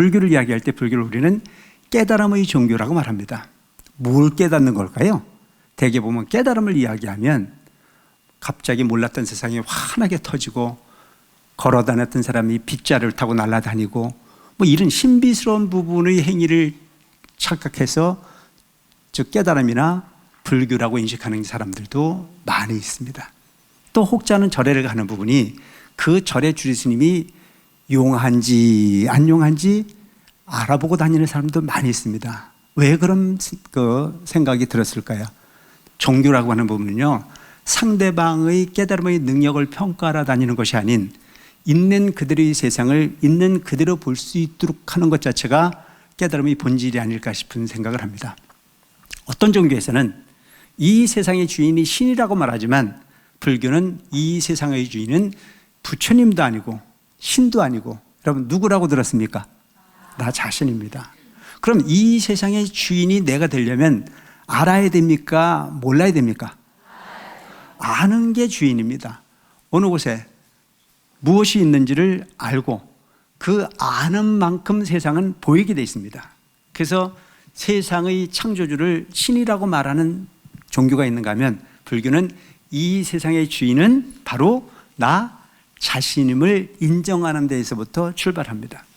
불교를 이야기할 때 불교를 우리는 깨달음의 종교라고 말합니다. 뭘 깨닫는 걸까요? 대개 보면 깨달음을 이야기하면 갑자기 몰랐던 세상이 환하게 터지고 걸어 다녔던 사람이 빗자루를 타고 날아다니고 뭐 이런 신비스러운 부분의 행위를 착각해서 즉 깨달음이나 불교라고 인식하는 사람들도 많이 있습니다. 또 혹자는 절에를 가는 부분이 그 절의 주리스님이 용한지 안 용한지 알아보고 다니는 사람도 많이 있습니다. 왜 그런 그 생각이 들었을까요? 종교라고 하는 부분은요, 상대방의 깨달음의 능력을 평가하러 다니는 것이 아닌 있는 그들의 세상을 있는 그대로 볼 수 있도록 하는 것 자체가 깨달음의 본질이 아닐까 싶은 생각을 합니다. 어떤 종교에서는 이 세상의 주인이 신이라고 말하지만 불교는 이 세상의 주인은 부처님도 아니고 신도 아니고 여러분 누구라고 들었습니까? 나 자신입니다. 그럼 이 세상의 주인이 내가 되려면 알아야 됩니까? 몰라야 됩니까? 아는 게 주인입니다. 어느 곳에 무엇이 있는지를 알고 그 아는 만큼 세상은 보이게 돼 있습니다. 그래서 세상의 창조주를 신이라고 말하는 종교가 있는가 하면 불교는 이 세상의 주인은 바로 나 자신임을 인정하는 데에서부터 출발합니다.